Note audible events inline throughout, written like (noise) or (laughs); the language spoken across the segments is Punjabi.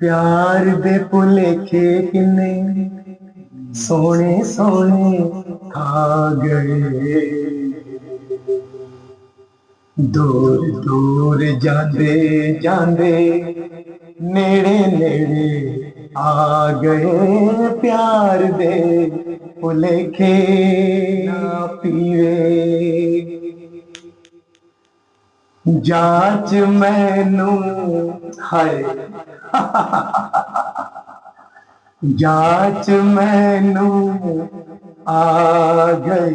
ਪਿਆਰ ਦੇ ਭੁਲੇਖੇ ਕਿੰਨੇ? ਸੋਹਣੇ ਸੋਹਣੇ ਖਾ ਗਏ। ਦੂਰ ਦੂਰ ਜਾਂਦੇ ਜਾਂਦੇ ਨੇੜੇ ਨੇੜੇ ਆ ਗਏ। ਪਿਆਰ ਦੇ ਭੁਲੇਖੇ ਨਾ ਪੀਵੇ। ਜਾਂਚ ਮੈਨੂੰ ਹਾਏ ਜਾਂਚ ਮੈਨੂੰ ਆ ਗਈ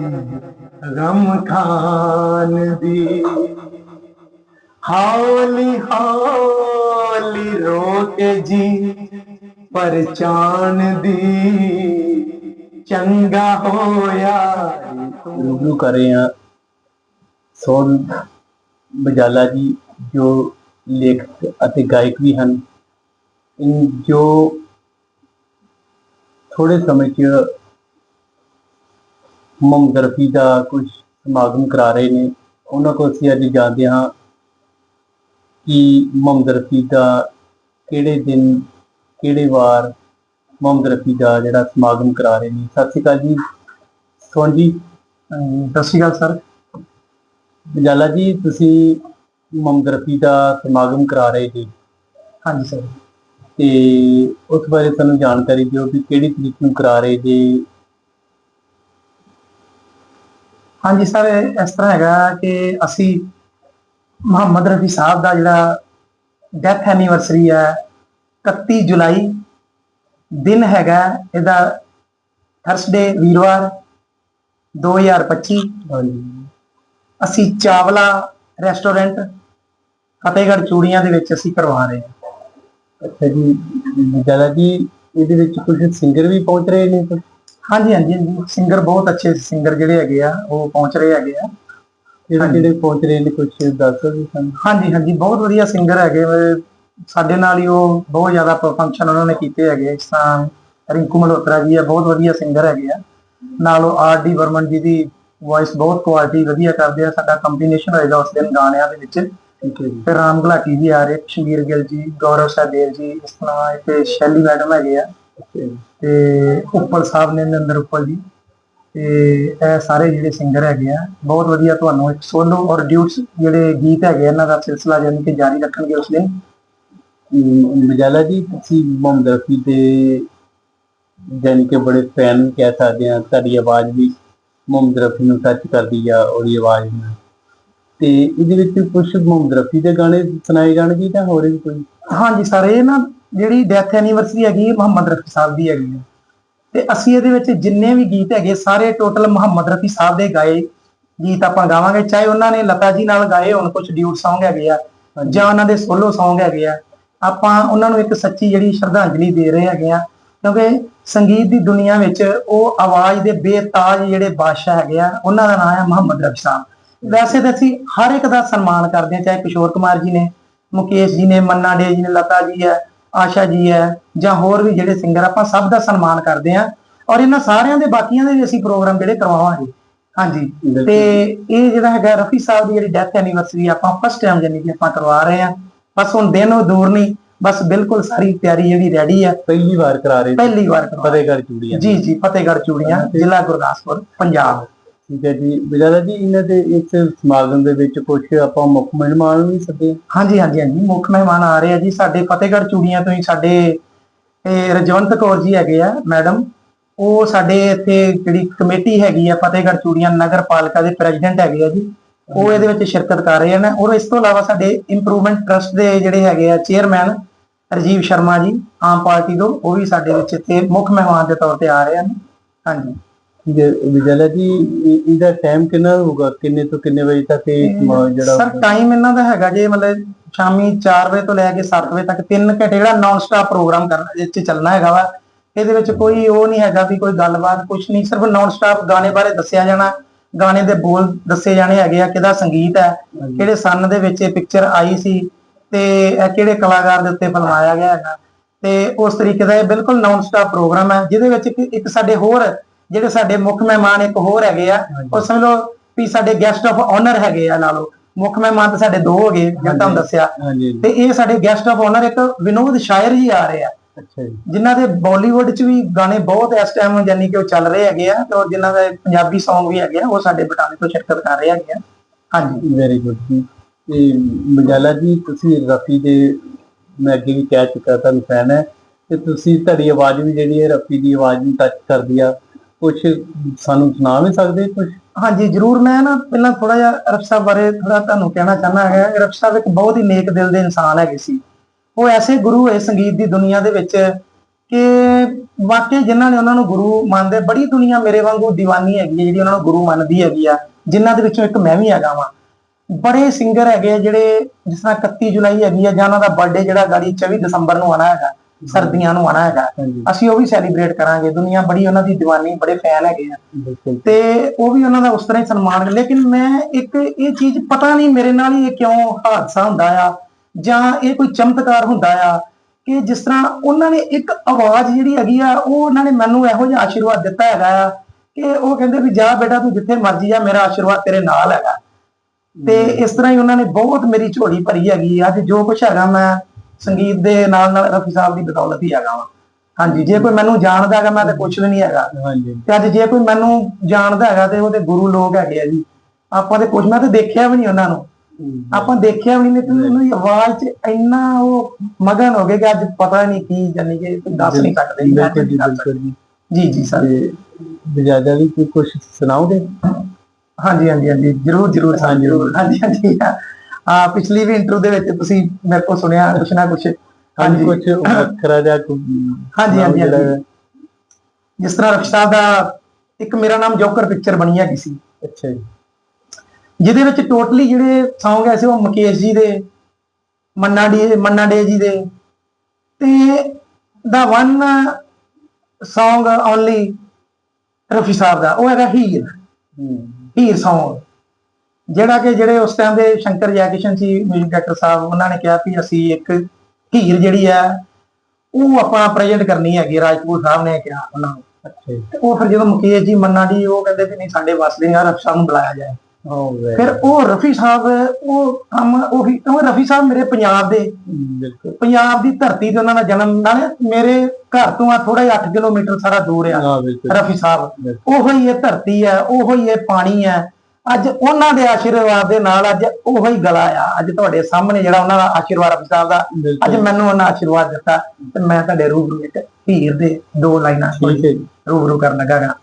ਗਮ ਖਾਨ ਦੀ ਹੌਲੀ ਹੌਲੀ ਰੋਕ ਜੀ ਪਰਚਾਨ ਦੀ ਚੰਗਾ ਹੋਇਆ ਰੂਬਰੂ ਕਰੇ ਆ ਹਾਂ ਸੋਨ ਬਜਾਲਾ ਜੀ, ਜੋ ਲੇਖਕ ਅਤੇ ਗਾਇਕ ਵੀ ਹਨ ਜੋ ਥੋੜੇ ਸਮੇਂ ਚ ਮੁਹੰਮਦ ਦਾ ਕੁਝ ਸਮਾਗਮ ਕਰਾ ਰਹੇ ਨੇ। ਉਹਨਾਂ ਕੋਲ ਅਸੀਂ ਅੱਜ ਜਾਣਦੇ ਹਾਂ ਕਿ ਮੁਹੰਮਦ ਦਾ ਕਿਹੜੇ ਦਿਨ, ਕਿਹੜੇ ਵਾਰ ਮੁਹੰਮਦ ਦਾ ਜਿਹੜਾ ਸਮਾਗਮ ਕਰਾ ਰਹੇ ਨੇ। ਸਤਿ ਸ਼੍ਰੀ ਅਕਾਲ ਜੀ। ਸੋਨ ਜੀ ਸਤਿ ਸ਼੍ਰੀ ਅਕਾਲ ਸਰ। ਬਜਾਲਾ ਜੀ ਤੁਸੀਂ ਮੁਹੰਮਦ ਰਫੀ ਦਾ ਸਮਾਗਮ ਕਰਾ ਰਹੇ ਜੀ ਹਾਂਜੀ ਸਰ। ਤੇ ਉਸ ਬਾਰੇ ਸਾਨੂੰ ਜਾਣਕਾਰੀ ਦਿਓ ਕਿ ਕਿਹੜੀ ਤਰੀਕ ਨੂੰ ਕਰਾ ਰਹੇ ਜੀ ਹਾਂਜੀ ਸਰ ਇਸ ਤਰ੍ਹਾਂ ਹੈਗਾ ਕਿ ਅਸੀਂ ਮੁਹੰਮਦ ਰਫੀ ਸਾਹਿਬ ਦਾ ਜਿਹੜਾ ਡੈਥ ਐਨੀਵਰਸਰੀ ਹੈ 31 ਜੁਲਾਈ ਦਿਨ ਹੈਗਾ ਇਹਦਾ ਥਰਸਡੇ ਵੀਰਵਾਰ 2025 ਹਾਂਜੀ। ਅਸੀਂ ਚਾਵਲਾ ਰੈਸਟੋਰੈਂਟ ਫਤਿਹਗੜ੍ਹ ਚੂੜੀਆਂ ਦੇ ਵਿੱਚ ਅਸੀਂ ਕਰਵਾ ਰਹੇ ਹਾਂ। ਅੱਛਾ ਜੀ ਬਜਾਲਾ ਜੀ ਇਹਦੇ ਵਿੱਚ ਕੁਝ ਸਿੰਗਰ ਵੀ ਪਹੁੰਚ ਰਹੇ ਨੇ ਹਾਂਜੀ ਹਾਂਜੀ ਸਿੰਗਰ ਬਹੁਤ ਅੱਛੇ ਸਿੰਗਰ ਜਿਹੜੇ ਹੈਗੇ ਆ ਉਹ ਪਹੁੰਚ ਰਹੇ ਹੈਗੇ ਆ। ਕਿਹੜੇ ਕਿਹੜੇ ਪਹੁੰਚ ਰਹੇ ਨੇ ਕੁਝ ਦੱਸੋ ਜੀ ਸਾਨੂੰ? ਹਾਂਜੀ ਹਾਂਜੀ ਬਹੁਤ ਵਧੀਆ ਸਿੰਗਰ ਹੈਗੇ। ਸਾਡੇ ਨਾਲ ਹੀ ਉਹ ਬਹੁਤ ਜ਼ਿਆਦਾ ਫੰਕਸ਼ਨ ਉਹਨਾਂ ਨੇ ਕੀਤੇ ਹੈਗੇ ਇਸ ਤਰ੍ਹਾਂ ਰਿੰਕੂ ਮਲਹੋਤਰਾ ਜੀ ਆ ਬਹੁਤ ਵਧੀਆ ਸਿੰਗਰ ਹੈਗੇ ਆ। ਨਾਲ ਉਹ ਆਰ ਡੀ ਵਰਮਨ ਜੀ ਦੀ ਵੌਇਸ ਬਹੁਤ ਕੁਆਲਿਟੀ ਵਧੀਆ ਕਰਦੇ ਆ ਸਾਡਾ ਕੰਬੀਨੇਸ਼ਨ ਹੋਏਗਾ ਉਸ ਦਿਨ ਗਾਣਿਆਂ ਦੇ ਵਿੱਚ। ਠੀਕ ਹੈ ਜੀ। ਤੇ ਰਾਮ ਗੁਲਾਟੀ ਜੀ ਆ ਰਹੇ ਕਸ਼ਮੀਰ ਗਿੱਲ ਜੀ ਗੌਰਵ ਸਹਿਦੇਵ ਜੀ ਇਸ ਤਰ੍ਹਾਂ ਤੇ ਸ਼ੈਲੀ ਮੈਡਮ ਹੈਗੇ ਆ। ਤੇ ਉੱਪਲ ਸਾਹਿਬ ਨੇ ਨਰਿੰਦਰ ਉੱਪਲ ਜੀ। ਤੇ ਇਹ ਸਾਰੇ ਜਿਹੜੇ ਸਿੰਗਰ ਹੈਗੇ ਆ ਬਹੁਤ ਵਧੀਆ ਤੁਹਾਨੂੰ ਇੱਕ ਸੋਲੋ ਔਰ ਡਿਊਟਸ ਜਿਹੜੇ ਗੀਤ ਹੈਗੇ ਇਹਨਾਂ ਦਾ ਸਿਲਸਿਲਾ ਜਾਨੀ ਕਿ ਜਾਰੀ ਰੱਖਣਗੇ ਉਸ ਦਿਨ। ਅਮ, ਬਜਾਲਾ ਜੀ ਤੁਸੀਂ ਮੁਹੰਮਦ ਰਫੀ ਦੇ ਜਾਨੀ ਕਿ ਬੜੇ ਫੈਨ ਕਹਿ ਸਕਦੇ ਆ ਤੁਹਾਡੀ ਆਵਾਜ਼ ਵੀ ਮੁਹੰਮਦ ਨੂੰ ਟੱਚ ਕਰਦੀ ਆ ਉਹਦੀ ਆਵਾਜ਼ ਨੂੰ। ਤੇ ਇਹਦੇ ਵਿੱਚ ਕੁਝ ਮੁਹੰਮਦ ਰਫੀ ਦੇ ਗਾਣੇ ਸੁਣਾਏ ਜਾਣਗੇ ਜਾਂ ਹੋਰ ਵੀ ਕੋਈ? ਹਾਂਜੀ ਸਰ ਇਹ ਨਾ ਜਿਹੜੀ ਡੈਥ ਐਨੀਵਰਸਰੀ ਹੈਗੀ ਇਹ ਮੁਹੰਮਦ ਰਫੀ ਸਾਹਿਬ ਦੀ ਹੈਗੀ ਹੈ ਤੇ ਅਸੀਂ ਇਹਦੇ ਵਿੱਚ ਜਿੰਨੇ ਵੀ ਗੀਤ ਹੈਗੇ ਸਾਰੇ ਟੋਟਲ ਮੁਹੰਮਦ ਰਫੀ ਸਾਹਿਬ ਦੇ ਗਾਏ ਗੀਤ ਆਪਾਂ ਗਾਵਾਂਗੇ। ਚਾਹੇ ਉਹਨਾਂ ਨੇ ਲਤਾ ਜੀ ਨਾਲ ਗਾਏ ਹੋਣ ਕੁਝ ਡਿਊਟ Song ਹੈਗੇ ਆ ਜਾਂ ਉਹਨਾਂ ਦੇ ਸੋਲੋ Song ਹੈਗੇ ਆ। ਆਪਾਂ ਉਹਨਾਂ ਨੂੰ ਇੱਕ ਸੱਚੀ ਜਿਹੜੀ ਸ਼ਰਧਾਂਜਲੀ ਦੇ ਰਹੇ ਹੈਗੇ ਆ। ਕਿਉਂਕਿ ਸੰਗੀਤ ਦੀ ਦੁਨੀਆ ਵਿੱਚ ਉਹ ਆਵਾਜ਼ ਦੇ ਬੇਤਾਜ ਜਿਹੜੇ ਬਾਦਸ਼ਾਹ ਹੈਗੇ ਆ ਉਹਨਾਂ ਦਾ ਨਾਮ ਹੈ ਮੁਹੰਮਦ ਰਫੀ ਸਾਹਿਬ। ਵੈਸੇ ਤਾਂ ਅਸੀਂ ਹਰ ਇੱਕ ਦਾ ਸਨਮਾਨ ਕਰਦੇ ਹਾਂ ਚਾਹੇ ਕਿਸ਼ੋਰ ਕੁਮਾਰ ਜੀ ਨੇ ਮੁਕੇਸ਼ ਜੀ ਨੇ ਮੰਨਾ ਡੇ ਜੀ ਨੇ ਲਤਾ ਜੀ ਹੈ ਆਸ਼ਾ ਜੀ ਹੈ ਜਾਂ ਹੋਰ ਵੀ ਜਿਹੜੇ ਸਿੰਗਰ ਆਪਾਂ ਸਭ ਦਾ ਸਨਮਾਨ ਕਰਦੇ ਹਾਂ। ਔਰ ਇਹਨਾਂ ਸਾਰਿਆਂ ਦੇ ਬਾਕੀਆਂ ਦੇ ਵੀ ਅਸੀਂ ਪ੍ਰੋਗਰਾਮ ਜਿਹੜੇ ਕਰਵਾਵਾਂਗੇ। ਹਾਂਜੀ। ਤੇ ਇਹ ਜਿਹੜਾ ਹੈਗਾ ਰਫੀ ਸਾਹਿਬ ਦੀ ਜਿਹੜੀ ਡੈਥ ਐਨੀਵਰਸਰੀ ਆਪਾਂ ਫਸਟ ਟਾਈਮ ਜਾਨੀ ਕਿ ਆਪਾਂ ਕਰਵਾ ਰਹੇ ਹਾਂ। ਬਸ ਹੁਣ ਦਿਨ ਉਹ ਦੂਰ ਨਹੀਂ ਬਸ ਬਿਲਕੁਲ ਸਾਰੀ ਤਿਆਰੀ ਜਿਹੜੀ ਰੈਡੀ ਹੈ ਪਹਿਲੀ ਵਾਰ ਕਰਾ ਰਹੇ ਪਹਿਲੀ ਵਾਰ ਫਤਿਹਗੜ੍ਹ ਚੂੜੀਆਂ। ਜੀ ਜੀ ਫਤਿਹਗੜ੍ਹ ਚੂੜੀਆਂ ਜ਼ਿਲ੍ਹਾ ਗੁਰਦਾਸਪੁਰ ਪੰਜਾਬ। ਠੀਕ ਹੈ ਜੀ। ਬਜਾਲਾ ਜੀ ਇਹਨਾਂ ਦੇ ਇਸ ਸਮਾਗਮ ਦੇ ਵਿੱਚ ਕੁਝ ਆਪਾਂ ਮੁੱਖ ਮਹਿਮਾਨ ਵੀ ਸੱਦੇ। ਹਾਂਜੀ ਹਾਂਜੀ ਹਾਂਜੀ। ਮੁੱਖ ਮਹਿਮਾਨ ਆ ਰਹੇ ਆ ਜੀ। ਸਾਡੇ ਫਤਿਹਗੜ੍ਹ ਚੂੜੀਆਂ ਤੋਂ ਹੀ ਸਾਡੇ ਰਜਵੰਤ ਕੌਰ ਜੀ ਹੈਗੇ ਆ ਮੈਡਮ। ਉਹ ਸਾਡੇ ਇੱਥੇ ਜਿਹੜੀ ਕਮੇਟੀ ਹੈਗੀ ਆ ਫਤਿਹਗੜ੍ਹ ਚੂੜੀਆਂ ਨਗਰ ਪਾਲਿਕਾ ਦੇ ਪ੍ਰੈਜ਼ੀਡੈਂਟ ਹੈਗੇ ਆ ਜੀ। ਉਹ ਇਹਦੇ ਵਿੱਚ ਸ਼ਿਰਕਤ ਕਰ ਰਹੇ ਹਨ ਔਰ ਇਸ ਤੋਂ ਇਲਾਵਾ ਸਾਡੇ ਇੰਪਰੂਵਮੈਂਟ ਟਰਸਟ ਦੇ ਜਿਹੜੇ ਹੈਗੇ ਆ ਚੇਅਰਮੈਨ ਰਜੀਵ ਸ਼ਰਮਾ ਜੀ ਆਮ ਪਾਰਟੀ ਤੋਂ ਉਹ ਵੀ ਸਾਡੇ ਵਿੱਚ ਇੱਥੇ ਮੁੱਖ ਮਹਿਮਾਨ ਦੇ ਤੌਰ ਤੇ ਆ ਰਹੇ ਹਨ। ਹਾਂਜੀ। ਠੀਕ ਹੈ ਵਿਜਲਾ ਜੀ ਇਹ- ਇਹਦਾ ਟਾਈਮ ਕਿੰਨਾ ਹੋਊਗਾ? ਕਿੰਨੇ ਤੋਂ ਕਿੰਨੇ ਵਜੇ ਤੱਕ ਇਹ ਜਿਹੜਾ ਸਰ ਟਾਈਮ ਇਹਨਾਂ ਦਾ ਹੈਗਾ ਜੇ ਮਤਲਬ ਸ਼ਾਮੀ 4 ਵਜੇ ਤੋਂ ਲੈ ਕੇ 7 ਵਜੇ ਤੱਕ 3 ਘੰਟੇ ਜਿਹੜਾ ਨਾਨ ਸਟਾਪ ਪ੍ਰੋਗਰਾਮ ਕਰਨਾ 'ਚ ਚੱਲਣਾ ਹੈਗਾ ਵਾ। ਇਹਦੇ ਵਿੱਚ ਕੋਈ ਉਹ ਨਹੀਂ ਹੈਗਾ ਵੀ ਕੋਈ ਗੱਲਬਾਤ ਕੁਝ ਨਹੀਂ ਸਿਰਫ ਨਾਨ ਸਟਾਪ ਗਾਣੇ ਬਾਰੇ ਦੱਸਿਆ ਜਾਣਾ। ਗਾਣੇ ਦੇ ਬੋਲ ਦੱਸੇ ਜਾਣੇ ਹੈਗੇ ਆ ਕਿਹਦਾ ਸੰਗੀਤ ਹੈ ਕਿਹੜੇ ਸਨ ਦੇ ਵਿੱਚ ਇਹ ਪਿਕਚਰ ਆਈ ਸੀ। ਤੇ ਇਹ ਕਿਹੜੇ ਕਲਾਕਾਰ ਦੇ ਉੱਤੇ ਫਿਲਮਾਇਆ ਗਿਆ ਹੈਗਾ। ਤੇ ਉਸ ਤਰੀਕੇ ਦਾ ਇਹ ਬਿਲਕੁਲ ਨਾਨ ਸਟਾਪ ਪ੍ਰੋਗਰਾਮ ਹੈ ਜਿਹਦੇ ਵਿੱਚ ਇੱਕ- ਇੱਕ ਸਾਡੇ ਹੋਰ ਜਿਹੜੇ ਸਾਡੇ ਮੁੱਖ ਮਹਿਮਾਨ ਇੱਕ ਹੋਰ ਹੈਗੇ ਆ ਉਹ ਸਮਝ ਲਓ ਵੀ ਸਾਡੇ ਗੈਸਟ ਆਫ ਆਨਰ ਹੈਗੇ ਆ ਲਾ ਲਓ ਮੁੱਖ ਮਹਿਮਾਨ ਤਾਂ ਸਾਡੇ ਦੋ ਹੋ ਗਏ ਜਿਵੇਂ ਤੁਹਾਨੂੰ ਦੱਸਿਆ। ਹਾਂਜੀ। ਤੇ ਇਹ ਸਾਡੇ ਗੈਸਟ ਆਫ ਆਨਰ ਇੱਕ ਵਿਨੋਦ ਸ਼ਾਇਰ ਜੀ ਆ ਰਹੇ ਆ। ਅੱਛਾ ਜੀ। ਜਿਨ੍ਹਾਂ ਦੇ ਬਾਲੀਵੁੱਡ 'ਚ ਵੀ ਗਾਣੇ ਬਹੁਤ ਇਸ ਟਾਈਮ ਯਾਨੀ ਕਿ ਉਹ ਚੱਲ ਰਹੇ ਹੈਗੇ ਆ ਤੇ ਔਰ ਜਿਨ੍ਹਾਂ ਦੇ ਪੰਜਾਬੀ Song ਵੀ ਹੈਗੇ ਆ ਉਹ ਸਾਡੇ ਬਟਾਲੇ ਤੋਂ ਸ਼ਿਰਕਤ ਕਰ ਰਹੇ ਹੈਗੇ ਆ। ਹਾਂਜੀ। ਵੈਰੀ ਗੁੱਡ ਜੀ। ਤੇ ਮਜਾਲਾ ਜੀ, ਤੁਸੀਂ ਰਫੀ ਦੇ, ਮੈਂ ਅੱਗੇ ਵੀ ਕਹਿ ਚੁੱਕਾ ਤੁਹਾਨੂੰ ਫੈਨ ਹੈ, ਤੇ ਤੁਸੀਂ ਤੁਹਾਡੀ ਆਵਾਜ਼ ਵੀ ਜਿਹੜੀ ਹੈ, ਰਫੀ ਦੀ ਆਵਾਜ਼ ਨੂੰ ਟੱਚ ਕਰਦੀ ਆ ਕੁਝ ਸਾਨੂੰ ਸੁਣਾ ਵੀ ਸਕਦੇ ਕੁਝ ਹਾਂਜੀ, ਜਰੂਰ ਮੈਂ ਨਾ ਪਹਿਲਾਂ ਥੋੜਾ ਜਿਹਾ ਰਫ ਸਾਹਿਬ ਬਾਰੇ ਥੋੜਾ ਤੁਹਾਨੂੰ ਕਹਿਣਾ ਚਾਹਨਾ ਹੈ ਰਫ ਸਾਹਿਬ ਇੱਕ ਬਹੁਤ ਹੀ ਨੇਕ ਦਿਲ ਦੇ ਇਨਸਾਨ ਹੈਗੇ ਸੀ। ਉਹ ਐਸੇ ਗੁਰੂ ਹੋਏ ਸੰਗੀਤ ਦੀ ਦੁਨੀਆ ਦੇ ਵਿੱਚ ਕਿ ਵਾਕਈ ਜਿਨ੍ਹਾਂ ਨੇ ਉਹਨਾਂ ਨੂੰ ਗੁਰੂ ਮੰਨਦੇ, ਬੜੀ ਦੁਨੀਆ ਮੇਰੇ ਵਾਂਗੂ ਦੀਵਾਨੀ ਹੈਗੀ ਹੈ, ਜਿਹੜੀ ਉਹਨਾਂ ਨੂੰ ਗੁਰੂ ਮੰਨਦੀ ਹੈਗੀ ਆ, ਜਿਨ੍ਹਾਂ ਦੇ ਵਿੱਚੋਂ ਇੱਕ ਮੈਂ ਵੀ ਹੈਗਾ ਵਾਂ। ਬੜੇ ਸਿੰਗਰ ਹੈਗੇ ਆ ਜਿਹੜੇ ਜਿਸ ਤਰ੍ਹਾਂ 31 ਜੁਲਾਈ ਹੈਗੀ ਆ ਜਾਂ ਉਹਨਾਂ ਦਾ ਬਰਥਡੇ ਜਿਹੜਾ ਗਾੜੀ 24 ਦਸੰਬਰ ਨੂੰ ਆਣਾ ਹੈਗਾ ਸਰਦੀਆਂ ਨੂੰ ਆਣਾ ਹੈਗਾ। ਅਸੀਂ ਉਹ ਵੀ ਸੈਲੀਬ੍ਰੇਟ ਕਰਾਂਗੇ। ਦੁਨੀਆ ਬੜੀ ਉਹਨਾਂ ਦੀ ਦੀਵਾਨੀ ਬੜੇ ਫੈਨ ਹੈਗੇ ਆ। ਤੇ ਉਹ ਵੀ ਉਹਨਾਂ ਦਾ ਉਸ ਤਰ੍ਹਾਂ ਹੀ ਸਨਮਾਨ ਲੇਕਿਨ ਮੈਂ ਇੱਕ ਇਹ ਚੀਜ਼ ਪਤਾ ਨਹੀਂ ਮੇਰੇ ਨਾਲ ਹੀ ਇਹ ਕਿਉਂ ਹਾਦਸਾ ਹੁੰਦਾ ਆ ਜਾਂ ਇਹ ਕੋਈ ਚਮਤਕਾਰ ਹੁੰਦਾ ਆ ਕਿ ਜਿਸ ਤਰ੍ਹਾਂ ਉਹਨਾਂ ਨੇ ਇੱਕ ਆਵਾਜ਼ ਜਿਹੜੀ ਹੈਗੀ ਆ ਉਹ ਉਹਨਾਂ ਨੇ ਮੈਨੂੰ ਇਹੋ ਜਿਹਾ ਆਸ਼ੀਰਵਾਦ ਦਿੱਤਾ ਹੈਗਾ ਆ ਕਿ ਉਹ ਕਹਿੰਦੇ ਵੀ ਜਾ ਬੇਟਾ ਤੂੰ ਜਿੱਥੇ ਮਰਜ਼ੀ ਜਾ ਮੇਰਾ ਆਸ਼ੀਰਵਾਦ ਤੇਰੇ ਨਾਲ ਹੈਗਾ। ਤੇ ਇਸ ਤਰ੍ਹਾਂ ਹੀ ਉਹਨਾਂ ਨੇ ਬਹੁਤ ਮੇਰੀ ਝੋਲੀ ਭਰੀ ਹੈਗੀ। ਅੱਜ ਜੋ ਕੁਝ ਹੈਗਾ ਮੈਂ ਸੰਗੀਤ ਦੇ ਨਾਲ ਨਾਲ ਰਫੀ ਸਾਹਿਬ ਦੀ ਬਦੌਲਤ ਹੀ ਹੈਗਾ ਵਾਂ। ਹਾਂਜੀ ਜੇ ਕੋਈ ਮੈਨੂੰ ਜਾਣਦਾ ਹੈਗਾ ਮੈਂ ਤਾਂ ਕੁਝ ਵੀ ਨਹੀਂ ਹੈਗਾ। ਹਾਂਜੀ। ਤੇ ਅੱਜ ਜੇ ਕੋਈ ਮੈਨੂੰ ਜਾਣਦਾ ਹੈਗਾ ਤੇ ਉਹਦੇ ਗੁਰੂ ਲੋਕ ਹੈਗੇ ਆ ਜੀ ਆਪਾਂ ਤੇ ਕੁਝ ਮੈਂ ਤਾਂ ਦੇਖਿਆ ਵੀ ਨਹੀਂ ਉਹਨਾਂ ਨੂੰ। ਆਪਾਂ ਦੇਖਿਆ ਵੀ ਨਹੀਂ ਲੇਕਿਨ ਉਹਨਾਂ ਦੀ ਆਵਾਜ਼ 'ਚ ਇੰਨਾ ਉਹ ਮਗਨ ਹੋ ਗਏ ਕਿ ਅੱਜ ਪਤਾ ਨਹੀਂ ਕੀ ਜਾਨੀ ਕਿ ਦੱਸ ਨਹੀਂ ਸਕਦੇ ਜੀ, ਜੀ ਸਰ। ਤੇ ਮਜਾਲਾ ਜੀ ਕੋਈ ਕੁਝ ਸੁਣਾਓਗੇ? ਹਾਂਜੀ ਹਾਂਜੀ ਹਾਂਜੀ ਜਰੂਰ ਜਰੂਰ ਹਾਂਜੀ। ਜਰੂਰ। ਹਾਂਜੀ ਹਾਂਜੀ। (laughs) ਆ ਪਿਛਲੀ ਵੀ ਇੰਟਰਵਿਊ ਦੇ ਵਿੱਚ ਤੁਸੀਂ ਮੇਰੇ ਕੋਲ ਸੁਣਿਆ ਕੁਛ ਨਾ ਕੁਛ। ਹਾਂਜੀ ਕੁਝ ਵੱਖਰਾ ਜਿਹਾ ਹਾਂਜੀ, ਹਾਂਜੀ। ਜਿਸ ਤਰ੍ਹਾਂ ਰਫਸ਼ਾ ਦਾ ਇੱਕ ਮੇਰਾ ਨਾਮ ਜੋਕਰ ਪਿਕਚਰ ਬਣੀ ਹੈਗੀ ਸੀ। ਅੱਛਾ ਜੀ। ਜਿਹਦੇ ਵਿੱਚ ਟੋਟਲੀ ਜਿਹੜੇ Song ਐ ਸੀ ਉਹ ਮੁਕੇਸ਼ ਜੀ ਦੇ ਮੰਨਾ ਡੇ ਮੰਨਾ ਡੇ ਜੀ ਦੇ। ਤੇ ਦਾ one Song only Rafi Sahib ਦਾ ਉਹ ਹੈਗਾ ਹੀਰ ਹੂੰ। ਹੀਰ Song ਜਿਹੜਾ ਕਿ ਜਿਹੜੇ ਉਸ ਟਾਈਮ ਦੇ ਸ਼ੰਕਰ ਜੈਕਿਸ਼ਨ ਸੀ ਮਿਊਜ਼ਿਕ ਡਾਇਰੈਕਟਰ ਸਾਹਿਬ ਉਹਨਾਂ ਨੇ ਕਿਹਾ ਵੀ ਅਸੀਂ ਇੱਕ ਹੀਰ ਜਿਹੜੀ ਆ ਉਹ ਆਪਾਂ ਪ੍ਰੈਜ਼ੈਂਟ ਕਰਨੀ ਹੈਗੀ ਰਾਜਪੂਤ ਸਾਹਿਬ ਨੇ ਕਿਹਾ ਉਹਨਾਂ ਨੂੰ। ਅੱਛਾ ਉਹ ਫਿਰ ਜਦੋਂ ਮੁਕੇਸ਼ ਜੀ ਮੰਨਾ ਜੀ ਉਹ ਕਹਿੰਦੇ ਵੀ ਨਹੀਂ ਸਾਡੇ ਵੱਸ ਦੇ ਆ ਰਫੀ ਸਾਹਿਬ ਨੂੰ ਬੁਲਾਇਆ ਜਾਏ। ਫਿਰ ਉਹ ਰਫੀ ਸਾਹਿਬ ਉਹ ਕੰਮ ਉਹੀ ਕਿਉਂ ਰਫੀ ਸਾਹਿਬ ਮੇਰੇ ਪੰਜਾਬ ਦੇ। ਬਿਲਕੁਲ। ਪੰਜਾਬ ਦੀ ਧਰਤੀ ਤੇ ਉਹਨਾਂ ਦਾ ਜਨਮ ਨਾਲੇ ਮੇਰੇ ਘਰ ਤੋਂ ਆ ਥੋੜਾ ਜਿਹਾ 8 ਕਿਲੋਮੀਟਰ ਸਾਰਾ ਦੂਰ ਆ ਹਾਂ ਰਫੀ ਸਾਹਿਬ। ਉਹੋ ਹੀ ਇਹ ਧਰਤੀ ਹੈ ਉਹੋ ਹੀ ਇਹ ਪਾਣੀ ਹੈ ਅੱਜ ਉਹਨਾਂ ਦੇ ਆਸ਼ੀਰਵਾਦ ਦੇ ਨਾਲ ਅੱਜ ਉਹੋ ਹੀ ਗਲਾ ਆ। ਅੱਜ ਤੁਹਾਡੇ ਸਾਹਮਣੇ ਜਿਹੜਾ ਉਹਨਾਂ ਦਾ ਆਸ਼ੀਰਵਾਦ ਰਫੀ ਸਾਹਿਬ ਦਾ ਅੱਜ ਮੈਨੂੰ ਉਹਨਾਂ ਆਸ਼ੀਰਵਾਦ ਦਿੱਤਾ ਤੇ ਮੈਂ ਤੁਹਾਡੇ ਰੂਬਰੂ ਇੱਕ ਹੀਰ ਦੇ ਦੋ ਲਾਈਨਾਂ ਹੈ ਰੂਬਰੂ ਕਰਨ ਲੱਗਾ ਗਾ।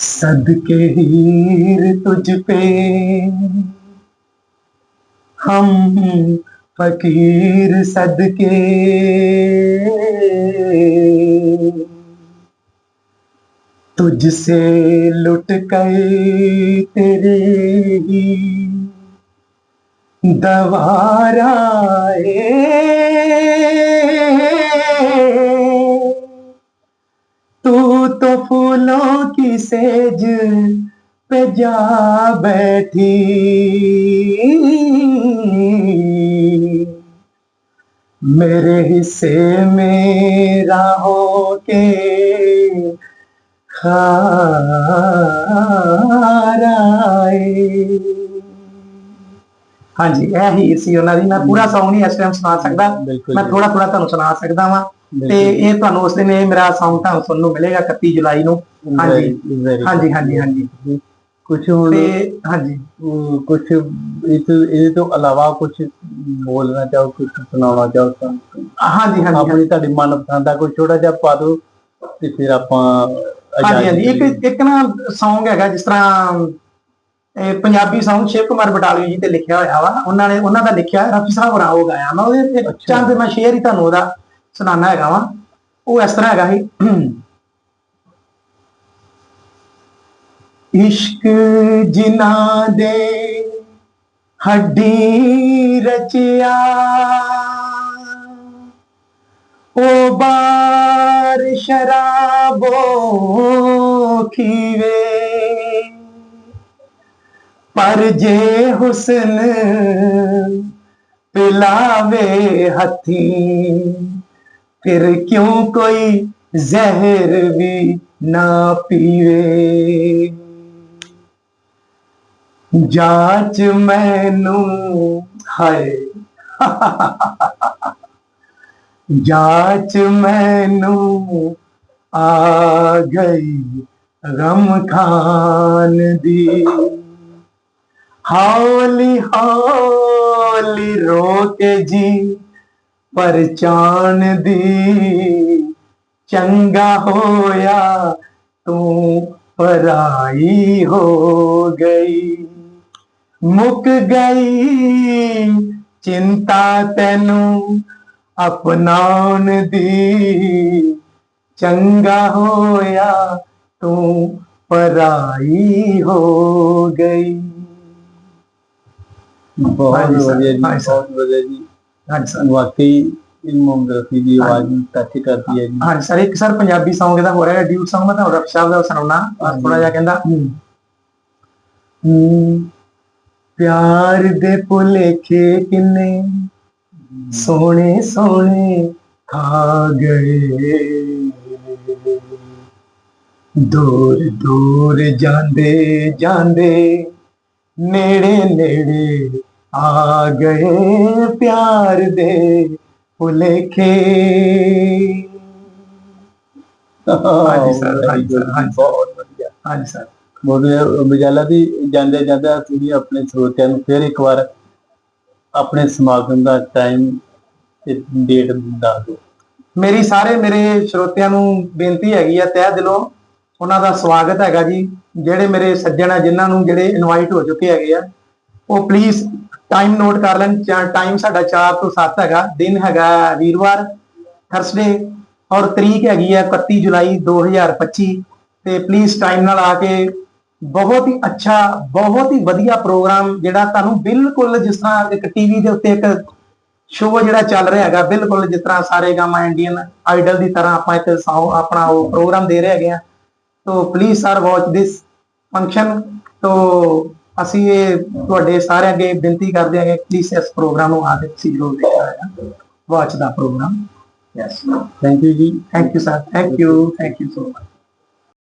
सदके हीर तुझ पे हम फकीर सदके तुझसे लुट गए तेरे ही दवाराए फूलों की सेज पे जा बैठी मेरे हिस्से में राहों के खार आए ਹਾਂਜੀ ਇਹ ਹੀ ਸੀ ਉਹਨਾਂ ਦੀ ਮੈਂ ਪੂਰਾ Song ਨਹੀਂ ਇਸ ਟਾਈਮ ਸੁਣਾ ਸਕਦਾ ਬਿਲਕੁਲ ਮੈਂ ਜੀ। ਥੋੜਾ ਥੋੜਾ ਤੁਹਾਨੂੰ ਸੁਣਾ ਸਕਦਾ ਵਾਂ ਤੇ। ਇਹ ਤੁਹਾਨੂੰ ਉਸ ਦਿਨ ਇਹ ਮੇਰਾ Song ਤੁਹਾਨੂੰ ਸੁਣਨ ਨੂੰ ਮਿਲੇਗਾ 31 ਜੁਲਾਈ ਨੂੰ। ਹਾਂਜੀ। ਹਾਂਜੀ ਹਾਂਜੀ ਹਾਂਜੀ। ਕੁਝ ਹੁਣ ਤੇ ਹਾਂਜੀ। ਕੁਝ ਇਸ ਇਹਦੇ ਤੋਂ ਇਲਾਵਾ ਕੁਝ ਬੋਲਣਾ ਚਾਹੋ ਕੁਝ ਸੁਣਾਉਣਾ ਚਾਹੋ ਤਾਂ? ਹਾਂਜੀ ਹਾਂਜੀ ਆਪਣੀ ਤੁਹਾਡੀ ਮਨਪਸੰਦ ਦਾ ਕੋਈ ਛੋਟਾ ਜਿਹਾ ਪਾ ਦਿਓ ਤੇ ਫਿਰ ਆਪਾਂ ਹਾਂਜੀ ਹਾਂਜੀ। ਇੱਕ ਇੱਕ ਨਾ Song ਹੈਗਾ ਜਿਸ ਤਰ੍ਹਾਂ ਇਹ ਪੰਜਾਬੀ Song ਸ਼ਿਵ ਕੁਮਾਰ ਬਟਾਲਵੀ ਜੀ ਤੇ ਲਿਖਿਆ ਹੋਇਆ ਵਾ। ਉਹਨਾਂ ਨੇ ਉਹਨਾਂ ਦਾ ਲਿਖਿਆ ਰਫੀ ਸਾਹਿਬ ਉਹ ਗਾਇਆ। ਮੈਂ ਉਹਦੇ ਤੇ। ਚੰਦ ਮੈਂ ਸ਼ੇਅਰ ਹੀ ਤੁਹਾਨੂੰ ਉਹਦਾ। ਸੁਣਾਣਾ ਹੈਗਾ ਵਾ ਉਹ ਇਸ ਤਰ੍ਹਾਂ ਹੈਗਾ ਸੀ ਇਸ਼ਕ ਜਿਨਾ ਦੇ ਹੱਡੀ ਰਚਿਆ ਉਹ ਬਾਰ ਸ਼ਰਾਬੋ ਖੀਵੇ ਪਰ ਜੇ ਹੁਸਨ ਪਿਲਾਵੇ ਹੱਥੀ ਫਿਰ ਕਿਉਂ ਕੋਈ ਜ਼ਹਿਰ ਵੀ ਨਾ ਪੀਵੇ? ਜਾਂਚ ਮੈਨੂੰ, ਹਾਏ। ਜਾਂਚ ਮੈਨੂੰ ਆ ਗਈ ਗਮ ਖਾਨ ਦੀ। ਹੌਲੀ ਹੌਲੀ ਰੋਕੇ ਜੀ ਪਰਚਾਨ ਦੀ ਚੰਗਾ ਹੋਇਆ ਤੂੰ ਪਰਾਈ ਹੋ ਗਈ। ਮੁੱਕ ਗਈ ਚਿੰਤਾ ਤੈਨੂੰ ਅਪਣਾਉਣ ਦੀ। ਚੰਗਾ ਹੋਇਆ ਤੂੰ ਪਰਾਈ ਹੋ ਗਈ। ਬਹੁਤ ਵਧੀਆ ਜੀ। ਬਹੁਤ ਵਧੀਆ ਜੀ। ਹਾਂਜੀ ਸਰ। ਵਾਕਈ ਇਹ ਮੁਹੰਮਦ ਰਫੀ ਦੀ ਆਵਾਜ਼ ਨੂੰ ਟੱਚ ਕਰਦੀ ਹੈ ਜੀ। ਹਾਂਜੀ ਸਰ ਇੱਕ ਸਰ ਪੰਜਾਬੀ Song ਇਹਦਾ ਹੋ ਰਿਹਾ ਡਿਊਟ Song ਮੈਂ ਤੁਹਾਨੂੰ ਰਫ ਸਾਹਿਬ ਦਾ ਸੁਣਾਉਣਾ ਥੋੜਾ ਜਿਹਾ ਕਹਿੰਦਾ ਪਿਆਰ ਦੇ ਭੁਲੇਖੇ ਕਿੰਨੇ ਸੋਹਣੇ ਸੋਹਣੇ ਖਾ ਗਏ। ਦੂਰ ਦੂਰ ਜਾਂਦੇ ਜਾਂਦੇ ਨੇੜੇ ਨੇੜੇ ਆ ਗਏ ਪਿਆਰ ਦੇ ਭੁਲੇਖੇ। ਹਾਂਜੀ ਸਰ, ਹਾਂਜੀ ਸਰ, ਹਾਂਜੀ। ਬਹੁਤ ਵਧੀਆ। ਹਾਂਜੀ ਸਰ। ਬਹੁਤ ਮਜਾਲਾ ਦੀ ਜਾਂਦੇ ਜਾਂਦੇ ਤੁਸੀਂ ਆਪਣੇ ਸਰੋਤਿਆਂ ਨੂੰ ਫਿਰ ਇੱਕ ਵਾਰ ਆਪਣੇ ਸਮਾਗਮ ਦਾ ਟਾਈਮ ਤੇ ਡੇਟ ਦੱਸ ਦਿਓ। ਮੇਰੀ ਸਾਰੇ ਮੇਰੇ ਸਰੋਤਿਆਂ ਨੂੰ ਬੇਨਤੀ ਹੈਗੀ ਆ ਤਹਿ ਦਿਲੋਂ ਉਹਨਾਂ ਦਾ ਸਵਾਗਤ ਹੈਗਾ ਜੀ। ਜਿਹੜੇ ਮੇਰੇ ਸੱਜਣ ਆ ਜਿਨ੍ਹਾਂ ਨੂੰ ਜਿਹੜੇ ਇਨਵਾਈਟ ਹੋ ਚੁੱਕੇ ਹੈਗੇ ਆ ਉਹ ਪਲੀਜ਼ ਟਾਈਮ ਨੋਟ ਕਰ ਲੈਣ ਟਾਈਮ ਸਾਡਾ 4 ਤੋਂ 7 ਹੈਗਾ, ਦਿਨ ਹੈਗਾ ਵੀਰਵਾਰ ਥਰਸਡੇ ਔਰ ਤਰੀਕ ਹੈਗੀ ਹੈ 31 ਜੁਲਾਈ 2025 ਤੇ ਪਲੀਜ਼ ਟਾਈਮ ਨਾਲ ਆ ਕੇ ਬਹੁਤ ਹੀ ਅੱਛਾ, ਬਹੁਤ ਹੀ ਵਧੀਆ ਪ੍ਰੋਗਰਾਮ ਜਿਹੜਾ ਤੁਹਾਨੂੰ ਬਿਲਕੁਲ ਜਿਸ ਤਰ੍ਹਾਂ ਇੱਕ ਟੀਵੀ ਦੇ ਉੱਤੇ ਇੱਕ ਸ਼ੋਅ ਜਿਹੜਾ ਚੱਲ ਰਿਹਾ ਹੈਗਾ, ਬਿਲਕੁਲ ਜਿਸ ਤਰ੍ਹਾਂ ਸਾਰੇ ਗਾਮਾ ਇੰਡੀਅਨ ਆਈਡਲ ਦੀ ਤਰ੍ਹਾਂ ਆਪਾਂ ਇੱਕ ਆਪਣਾ ਉਹ ਪ੍ਰੋਗਰਾਮ ਦੇ ਰਹੇ ਹੈਗੇ ਆ ਤੋ please sir watch this function ਤੋ ਅਸੀਂ ਇਹ ਤੁਹਾਡੇ ਸਾਰਿਆਂ ਅੱਗੇ ਬੇਨਤੀ ਕਰਦੇ ਹਾਂ ਕਿ ਪਲੀਜ਼ ਇਸ ਪ੍ਰੋਗਰਾਮ ਨੂੰ ਆ ਕੇ ਤੁਸੀਂ ਜ਼ਰੂਰ ਦੇਖਿਆ ਵਾਚ ਦਾ ਪ੍ਰੋਗਰਾਮ ਯੈਸ ਥੈਂਕ ਯੂ ਜੀ। Thank you sir thank you thank you so much